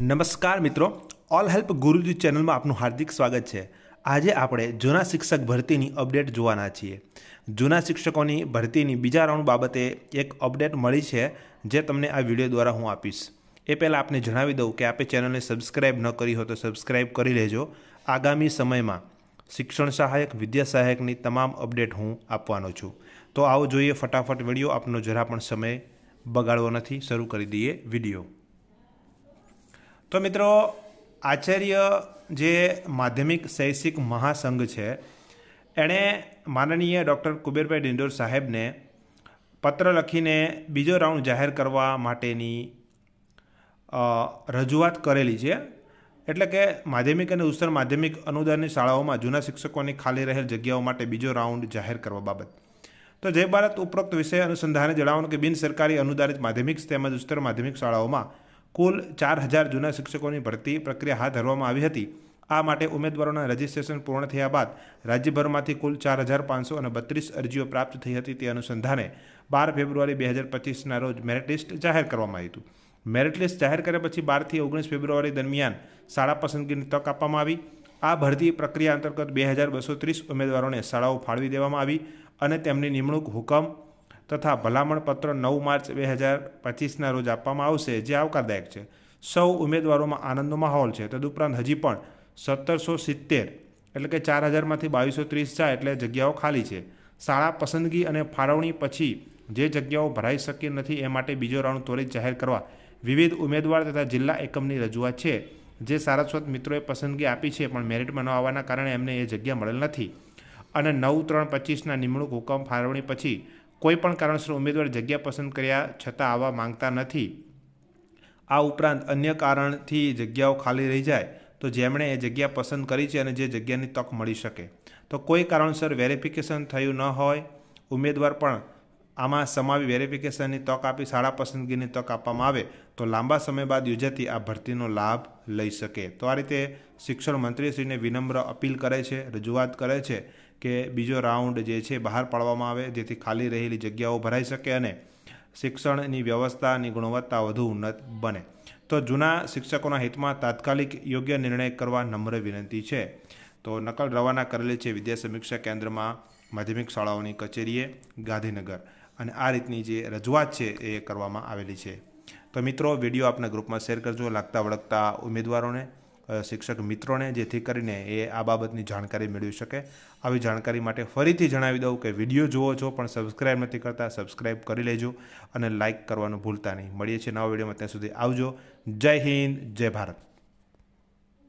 નમસ્કાર મિત્રો all help ગુરુજી ચેનલમાં આપનું હાર્દિક સ્વાગત છે. આજે આપણે જૂના શિક્ષક ભરતીની અપડેટ જોવાના છીએ. જૂના શિક્ષકોની ભરતીની બીજા રાઉન્ડ બાબતે એક અપડેટ મળી છે, જે તમને આ વીડિયો દ્વારા હું આપીશ. એ પહેલાં આપને જણાવી દઉં કે આપે ચેનલને સબસ્ક્રાઇબ ન કરી હોય તો સબસ્ક્રાઇબ કરી લેજો. આગામી સમયમાં શિક્ષણ સહાયક, વિદ્યા સહાયકની તમામ અપડેટ હું આપવાનો છું. તો આવો જોઈએ ફટાફટ વીડિયો, આપનો જરા પણ સમય બગાડવો નથી. શરૂ કરી દઈએ વીડિયો. તો મિત્રો, આચાર્ય જે માધ્યમિક શૈક્ષિક મહાસંઘ છે, એણે માનનીય ડૉક્ટર કુબેરભાઈ ડિંડોર સાહેબને પત્ર લખીને બીજો રાઉન્ડ જાહેર કરવા માટેની રજૂઆત કરેલી છે. એટલે કે માધ્યમિક અને ઉત્તર માધ્યમિક અનુદાનની શાળાઓમાં જૂના શિક્ષકોની ખાલી રહેલ જગ્યાઓ માટે બીજો રાઉન્ડ જાહેર કરવા બાબત. તો જય ભારત ઉપરોક્ત વિષય અનુસંધાને જણાવવાનું કે બિન સરકારી અનુદાનિત માધ્યમિક તેમજ ઉત્તર માધ્યમિક શાળાઓમાં કુલ ચાર હજાર જૂના શિક્ષકોની ભરતી પ્રક્રિયા હાથ ધરવામાં આવી હતી. આ માટે ઉમેદવારોના રજીસ્ટ્રેશન પૂર્ણ થયા બાદ રાજ્યભરમાંથી કુલ ચાર હજાર પાંચસો અને બત્રીસ અરજીઓ પ્રાપ્ત થઈ હતી તે અનુસંધાને બાર ફેબ્રુઆરી બે હજાર પચીસના રોજ મેરિટ લિસ્ટ જાહેર કરવામાં આવ્યું હતું. મેરિટ લિસ્ટ જાહેર કર્યા પછી બારથી ઓગણીસ ફેબ્રુઆરી દરમિયાન શાળા પસંદગીની તક આપવામાં આવી. આ ભરતી પ્રક્રિયા અંતર્ગત બે હજાર બસો ત્રીસ ઉમેદવારોને શાળાઓ ફાળવી દેવામાં આવી અને તેમની નિમણૂક હુકમ તથા ભલામણ પત્ર નવ માર્ચ બે હજાર પચીસના રોજ આપવામાં આવશે, જે આવકારદાયક છે. સૌ ઉમેદવારોમાં આનંદનો માહોલ છે. તદુપરાંત હજી પણ સત્તરસો સિત્તેર એટલે કે ચાર હજારમાંથી બાવીસો ત્રીસ જાય એટલે જગ્યાઓ ખાલી છે. શાળા પસંદગી અને ફાળવણી પછી જે જગ્યાઓ ભરાઈ શકી નથી એ માટે બીજો રાઉન્ડ ત્વરિત જાહેર કરવા વિવિધ ઉમેદવાર તથા જિલ્લા એકમની રજૂઆત છે. જે સારસ્વત મિત્રોએ પસંદગી આપી છે પણ મેરિટમાં ન આવવાના કારણે એમને એ જગ્યા મળેલ નથી. અને નવ ત્રણ પચીસના નિમણૂક હુકમ ફાળવણી પછી કોઈ પણ કારણસર ઉમેદવાર જગ્યા પસંદ કર્યા છતાં આવવા માંગતા નથી. આ ઉપરાંત અન્ય કારણથી જગ્યાઓ ખાલી રહી જાય તો જેમણે એ જગ્યા પસંદ કરી છે અને જે જગ્યાની તક મળી શકે. તો કોઈ કારણસર વેરિફિકેશન થયું ન હોય, ઉમેદવાર પણ આમાં સમાવી વેરિફિકેશનની તક આપી શાળા પસંદગીની તક આપવામાં આવે તો લાંબા સમય બાદ યોજાતી આ ભરતીનો લાભ લઈ શકે. તો આ રીતે શિક્ષણ મંત્રીશ્રીને વિનમ્ર અપીલ કરે છે, રજૂઆત કરે છે કે બીજો રાઉન્ડ જે છે બહાર પાડવામાં આવે, જેથી ખાલી રહેલી જગ્યાઓ ભરાઈ શકે અને શિક્ષણની વ્યવસ્થાની ગુણવત્તા વધુ ઉન્નત બને. તો જૂના શિક્ષકોના હિતમાં તાત્કાલિક યોગ્ય નિર્ણય કરવા નમ્ર વિનંતી છે. તો નકલ રવાના કરેલી છે વિદ્યા સમીક્ષા કેન્દ્રમાં માધ્યમિક શાળાઓની કચેરીએ ગાંધીનગર. અને આ રીતની જે રજૂઆત છે એ કરવામાં આવેલી છે. તો મિત્રો, વીડિયો આપના ગ્રુપમાં શેર કરજો. લાગતા વળગતા ઉમેદવારોને શિક્ષક મિત્રોને, જેથી કરીને એ આ બાબતની જાણકારી મેળવી શકે. આવી જાણકારી માટે ફરીથી જણાવી દઉં કે વીડિયો જુઓ છો પણ સબસ્ક્રાઇબ નથી કરતા, સબસ્ક્રાઇબ કરી લેજો અને લાઇક કરવાનું ભૂલતા નહીં. મળીએ છીએ નવા વિડીયોમાં. ત્યાં સુધી આવજો. જય હિન્દ, જય ભારત.